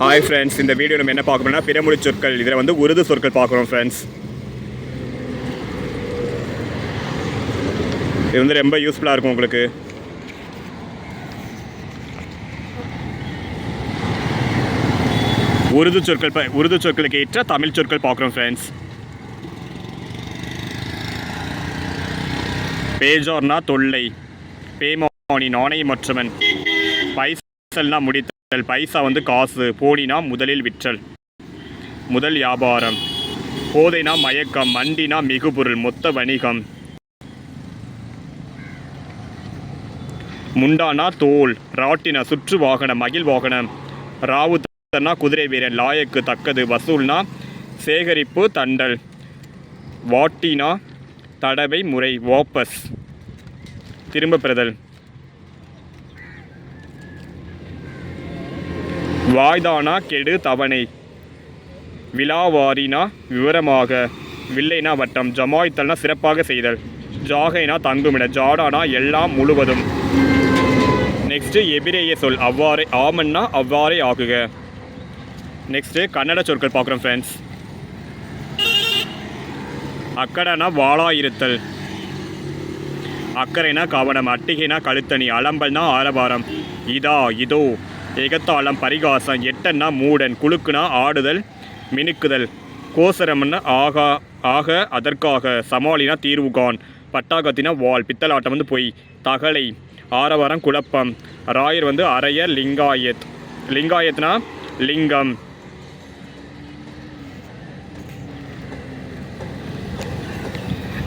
Hi friends இந்த video நம்ம என்ன பார்க்க போறோம்னா பிறமொழி சொற்கள். இதில் வந்து உருது சொற்கள் பார்க்குறோம் ஃப்ரெண்ட்ஸ் இது வந்து ரொம்ப யூஸ்ஃபுல்லாக இருக்கும் உங்களுக்கு. உருது சொற்கள் உருது சொற்களுக்கு ஏற்ற தமிழ் சொற்கள் பார்க்குறோம் ஃப்ரெண்ட்ஸ் பேஜார்னா தொல்லை. பேமோமானி நாணை மற்றவன். பைசல்னா முடித்தல் பைசா வந்து காசு. போனினா முதலில் விற்றல். முதல் வியாபாரம். போதைனா மயக்கம். மண்டினா மிகுபொருள். மொத்த வணிகம். முண்டானா தோல். ராட்டினா சுற்று வாகனம். மகிழ் வாகனம். ராவுத்தனா குதிரை வீரன். லாயக்கு தக்கது. வசூல்னா சேகரிப்பு தண்டல். வாட்டினா தடவை முறை. வாபஸ். திரும்ப பெறுதல். வாய்தானா கெடு தவணை? விழாவாரினா விவரமாக. வில்லைனா வட்டம். ஜமாய்த்தல்னா சிறப்பாக செய்தல். ஜாகைனா தங்குமிட. ஜாடானா எல்லாம் முழுவதும். நெக்ஸ்ட்டு எபிரேய சொல். அவ்வாறே ஆமன்னா அவ்வாறே ஆகுக. நெக்ஸ்ட்டு கன்னட சொற்கள் பார்க்குறோம் ஃப்ரெண்ட்ஸ் அக்கடனா வாழாயிருத்தல் அக்கறைனா கவனம். அட்டிகைனா கழுத்தணி. அலம்பல்னா ஆரவாரம். இதா இதோ. எகத்தாளம் பரிகாசம். எட்டன்னா மூடன் குலுக்குனா ஆடுதல் மினுக்குதல். கோசரம்னா ஆகா ஆக அதற்காக சமாளினா தீர்வுகான் பட்டாகத்தினா வால் பித்தலாட்டம் வந்து பொய். தகலை ஆரவாரம் குழப்பம். ராயர் வந்து அரைய லிங்காயத். லிங்காயத்னா லிங்கம்.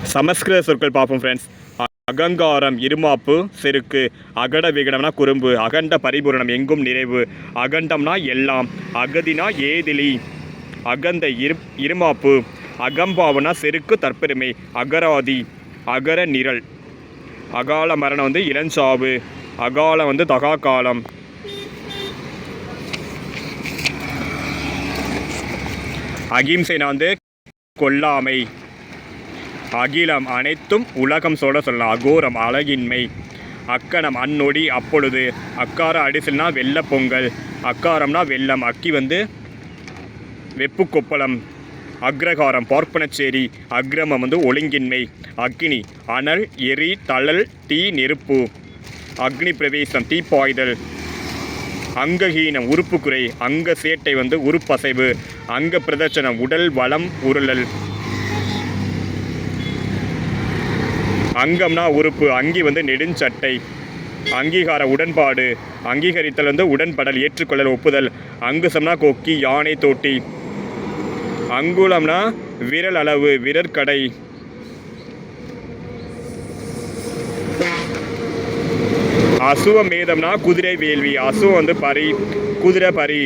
சமஸ்கிருத சொற்கள் பார்ப்போம் ஃப்ரெண்ட்ஸ் அகங்காரம் இருமாப்பு செருக்கு அகட விகடம்னா குறும்பு அகண்ட பரிபூரணம் எங்கும் நிறைவு. அகண்டம்னா எல்லாம் அகதினா ஏதிலி அகந்த இரு இருமாப்பு அகம்பாவனா செருக்கு தற்பெருமை அகராதி அகர நிரல். அகால மரணம் வந்து இளஞ்சாவு அகாலம் வந்து தகா காலம் அகிம்சைனா வந்து கொல்லாமை. அகிலம் அனைத்தும் உலகம் சொல்ல சொல்லலாம். அகோரம் அழகின்மை. அக்கணம் அந்நொடி அப்பொழுது அக்கார அடிசல்னா வெள்ள பொங்கல். அக்காரம்னா வெள்ளம். அக்கி வந்து வெப்பு கொப்பளம். அக்ரகாரம் பார்ப்பனச்சேரி அக்ரமம் வந்து ஒழுங்கின்மை. அக்னி அனல் எரி தழல் தீ நெருப்பு. அக்னி பிரவேசம் தீப்பாய்தல் அங்கஹீனம் உறுப்புக்குறை. அங்க சேட்டை வந்து உறுப்பசைவு. அங்க பிரதட்சணம் உடல் வளம் உருளல். அங்கம்னா உறுப்பு அங்கி வந்து நெடுஞ்சட்டை அங்கீகார உடன்பாடு அங்கீகரித்தல் வந்து உடன்படல் ஏற்றுக்கொள்ளல் ஒப்புதல் அங்குசம்னா கொக்கி யானை தோட்டி அங்குலம்னா விரல் அளவு விரற்கடை. அசுவமேதம்னா குதிரை வேள்வி அசுவம் வந்து பரி குதிரை பரி.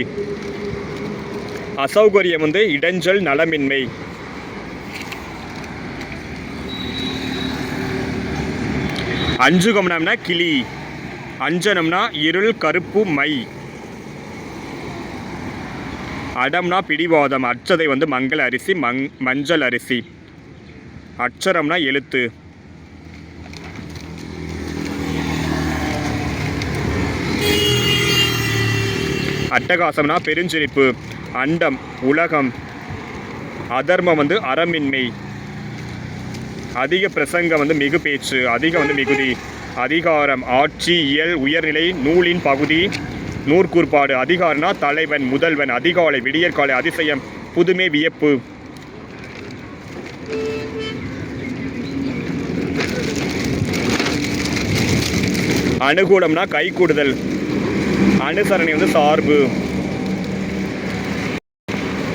அசௌகரியம் வந்து இடைஞ்சல் நலமின்மை. அஞ்சுகம்னம்னா கிளி. அஞ்சனம்னா இருள் கருப்பு மை. அடம்னா பிடிவாதம். அச்சதை வந்து மங்கள அரிசி மங் மஞ்சள் அரிசி. அச்சரம்னா எழுத்து. அட்டகாசம்னா பெருஞ்சிரிப்பு. அண்டம் உலகம். அதர்மம் வந்து அறமின்மை. அதிக பிரசங்கம் வந்து மிகு பேச்சு அதிகம் வந்து மிகுதி அதிகாரம் ஆட்சி இயல் உயர்நிலை நூலின் பகுதி நூற்கூற்பாடு அதிகாரனா தலைவன் முதல்வன் அதிகாலை விடியற்காலை அதிசயம் புதுமை வியப்பு. அனுகூலம்னா கைகூடுதல் அனுசரணை வந்து சார்பு.